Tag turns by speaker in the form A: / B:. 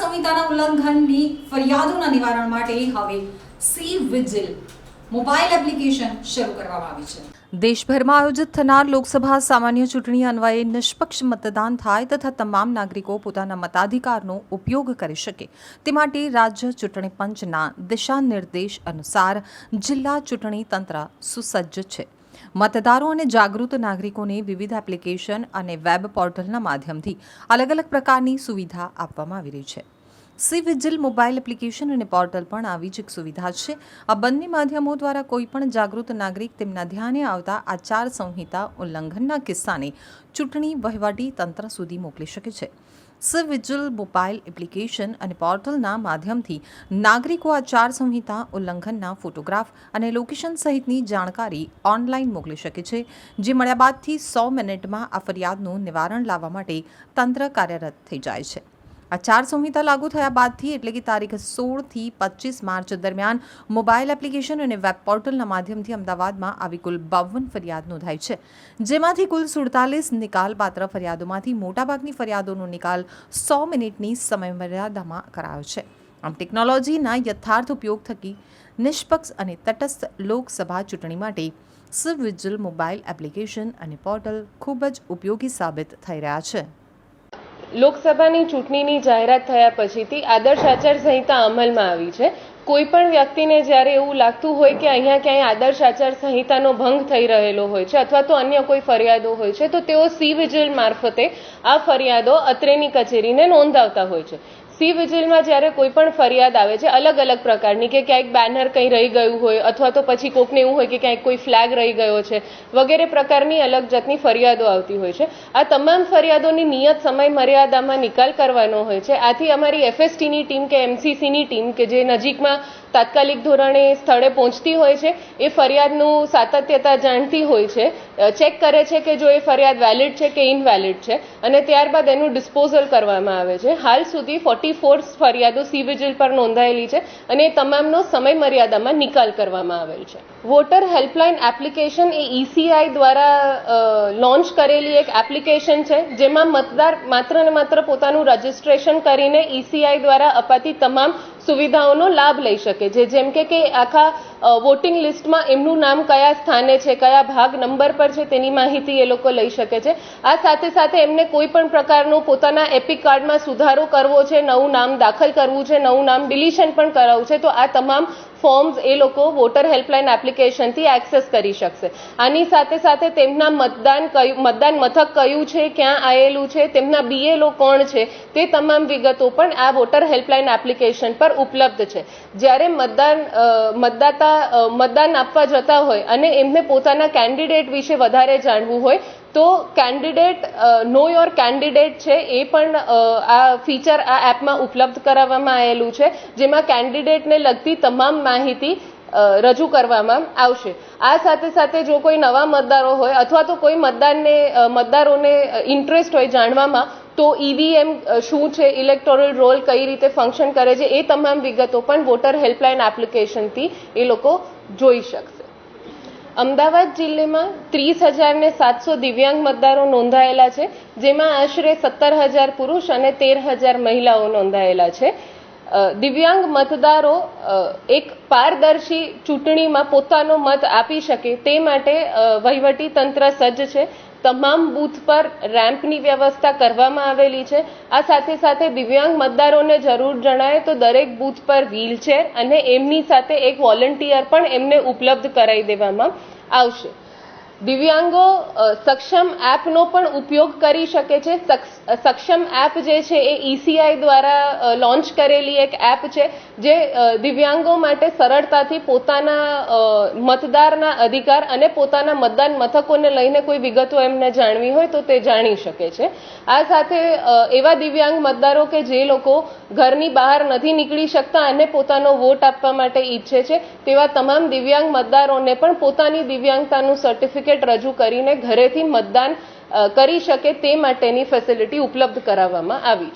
A: સમસ્યાઓના નિવારણ માટે હવે સી વિજિલ મોબાઈલ એપ્લિકેશન શરૂ કરવામાં આવી છે.
B: દેશભરમાં આયોજિત થનાર લોકસભા સામાન્ય ચૂંટણી અન્વયે નિષ્પક્ષ મતદાન થાય તથા તમામ નાગરિકો પોતાના મતાધિકારનો ઉપયોગ કરી શકે. તે માટે રાજ્ય ચૂંટણી પંચના દિશા નિર્દેશ અનુસાર જિલ્લા ચૂંટણી તંત્ર સુસજ્જ છે. મતદારો અને જાગૃત નાગરિકોને વિવિધ એપ્લિકેશન અને વેબ પોર્ટલના માધ્યમથી અલગ અલગ પ્રકારની સુવિધા આપવામાં આવી રહી છે. સી વિજિલ મોબાઈલ એપ્લિકેશન અને પોર્ટલ પણ આવી જ એક સુવિધા છે. આ બંને માધ્યમો દ્વારા કોઈપણ જાગૃત નાગરિક તેમના ધ્યાને આવતા આચાર સંહિતા ઉલ્લંઘનના કિસ્સાને ચૂંટણી વહીવટી તંત્ર સુધી મોકલી શકે છે. સી વિજિલ મોબાઈલ એપ્લિકેશન અને પોર્ટલના માધ્યમથી નાગરિકો આચાર સંહિતા ઉલ્લંઘનના ફોટોગ્રાફ અને લોકેશન સહિતની જાણકારી ઓનલાઈન મોકલી શકે છે, જે મળ્યા બાદથી સો મિનિટમાં આ ફરિયાદનું નિવારણ લાવવા માટે તંત્ર કાર્યરત થઈ જાય છે. આચાર સંહિતા લાગુ થયા બાદથી એટલે કે તારીખ સોળથી પચીસ માર્ચ દરમિયાન મોબાઈલ એપ્લિકેશન અને વેબ પોર્ટલના માધ્યમથી અમદાવાદમાં આવી કુલ બાવન ફરિયાદ નોંધાઈ છે. જેમાંથી કુલ સુડતાલીસ નિકાલપાત્ર ફરિયાદોમાંથી મોટાભાગની ફરિયાદોનો નિકાલ સો મિનિટની સમયમર્યાદામાં કરાયો છે. આમ ટેકનોલોજીના યથાર્થ ઉપયોગ થકી નિષ્પક્ષ અને તટસ્થ લોકસભા ચૂંટણી માટે સવિજિલ મોબાઈલ એપ્લિકેશન અને પોર્ટલ ખૂબ જ ઉપયોગી સાબિત થઈ રહ્યા છે.
C: લોકસભાની ચૂંટણીની જાહેરાત થયા પછીથી આદર્શ આચાર સંહિતા અમલમાં આવી છે. કોઈ પણ વ્યક્તિને જ્યારે એવું લાગતું હોય કે અહીંયા ક્યાંય આદર્શ આચાર સંહિતાનો ભંગ થઈ રહેલો હોય છે અથવા તો અન્ય કોઈ ફરિયાદો હોય છે, તો તેઓ સી વિજિલ મારફતે આ ફરિયાદો અત્રેની કચેરીને નોંધાવતા હોય છે. સી વિજિલમાં જ્યારે કોઈ પણ ફરિયાદ આવે છે, અલગ અલગ પ્રકારની કે ક્યાંક બેનર કંઈ રહી ગયું હોય અથવા તો પછી કોકને એવું હોય કે ક્યાંક કોઈ ફ્લેગ રહી ગયો છે, વગેરે પ્રકારની અલગ જાતની ફરિયાદો આવતી હોય છે. આ તમામ ફરિયાદોની નિયત સમય મર્યાદામાં નિકાલ કરવાનો હોય છે. આથી અમારી એફએસટીની ટીમ કે એમસીસીની ટીમ કે જે નજીકમાં તાત્કાલિક ધોરણે સ્થળે પહોંચતી હોય છે, એ ફરિયાદનું સાતત્યતા જાણતી હોય છે. ચેક કરે છે કે જો એ ફરિયાદ વેલિડ છે કે ઇનવેલિડ છે અને ત્યારબાદ એનું ડિસ્પોઝલ કરવામાં આવે છે. હાલ સુધી ફોર્ટી ફોર ફરિયાદો સી વિજિલ પર નોંધાયેલી છે અને તમામનો સમય મર્યાદામાં નિકાલ કરવામાં આવેલ છે. વોટર હેલ્પલાઇન એપ્લિકેશન એ ઈસીઆઈ દ્વારા લોન્ચ કરેલી એક એપ્લિકેશન છે, જેમાં મતદાર માત્ર ને માત્ર પોતાનું રજિસ્ટ્રેશન કરીને ઈસીઆઈ દ્વારા અપાતી તમામ સુવિધાઓનો લાભ લઈ શકે છે. જેમ કે કે આખા વોટિંગ લિસ્ટમાં એમનું નામ કયા સ્થાને છે, કયા ભાગ નંબર પર છે તેની માહિતી એ લોકો લઈ શકે છે. આ સાથે સાથે એમને કોઈ પણ પ્રકારનો પોતાના એપિક કાર્ડમાં સુધારો કરવો છે, નવું નામ દાખલ કરવું છે, નવું નામ ડિલિશન પણ કરાવવું છે, તો આ તમામ ફોર્મ્સ એ લોકો વોટર હેલ્પલાઇન એપ્લિકેશનથી એક્સેસ કરી શકશે. આની સાથે સાથે તેમના મતદાન કયું, મતદાન મથક કયું છે, ક્યાં આવેલું છે, તેમના બીએલઓ કોણ છે, તે તમામ વિગતો પણ આ વોટર હેલ્પલાઇન એપ્લિકેશન પર ઉપલબ્ધ છે. જ્યારે મતદાન મતદાતા મતદાન આપવા જતા હોય અને એમને પોતાના કેન્ડિડેટ વિશે વધારે જાણવું હોય તો કેન્ડિડેટ નો યોર કેન્ડિડેટ છે એ પણ આ ફીચર આ એપમાં ઉપલબ્ધ કરાવવામાં આવેલું છે, જેમાં કેન્ડિડેટને લગતી તમામ માહિતી રજૂ કરવામાં આવશે. આ સાથે સાથે જો કોઈ નવા મતદારો હોય અથવા તો કોઈ મતદારને મતદારોને ઇન્ટરેસ્ટ હોય જાણવામાં, તો ઈવીએમ શું છે ઇલેક્ટોરલ રોલ કઈ રીતે ફંક્શન કરે છે એ તમામ વિગતો પણ વોટર હેલ્પલાઇન એપ્લિકેશનથી એ લોકો જોઈ શકશે. અમદાવાદ જિલ્લામાં ત્રીસ હજારને સાતસો દિવ્યાંગ મતદારો નોંધાયેલા છે, જેમાં આશરે સત્તર હજાર પુરુષ અને તેર હજાર મહિલાઓ નોંધાયેલા છે. દિવ્યાંગ મતદારો એક પારદર્શી ચૂંટણીમાં પોતાનો મત આપી શકે તે માટે વહીવટી તંત્ર સજ્જ છે. તમામ બૂથ પર રેમ્પની વ્યવસ્થા કરવામાં આવેલી છે. આ સાથે સાથે દિવ્યાંગ મતદારોને જરૂર જણાય તો દરેક બૂથ પર વ્હીલચેર અને એમની સાથે એક વોલન્ટિયર પણ એમને ઉપલબ્ધ કરાવી દેવામાં આવશે. દિવ્યાંગો સક્ષમ એપનો પણ ઉપયોગ કરી શકે છે. સક્ષમ એપ જે છે એ ઈસીઆઈ દ્વારા લોન્ચ કરેલી એક એપ છે, જે દિવ્યાંગો માટે સરળતાથી પોતાના મતદારના અધિકાર અને પોતાના મતદાન મથકોને લઈને કોઈ વિગતો એમને જાણવી હોય તો તે જાણી શકે છે. આ સાથે એવા દિવ્યાંગ મતદારો કે જે લોકો ઘરની બહાર નથી નીકળી શકતા અને પોતાનો વોટ આપવા માટે ઈચ્છે છે, તેવા તમામ દિવ્યાંગ મતદારોને પણ પોતાની દિવ્યાંગતાનું સર્ટિફિકેટ રજૂ કરીને ઘરેથી મતદાન કરી શકે તે માટેની ફેસિલિટી ઉપલબ્ધ કરાવવામાં આવી છે.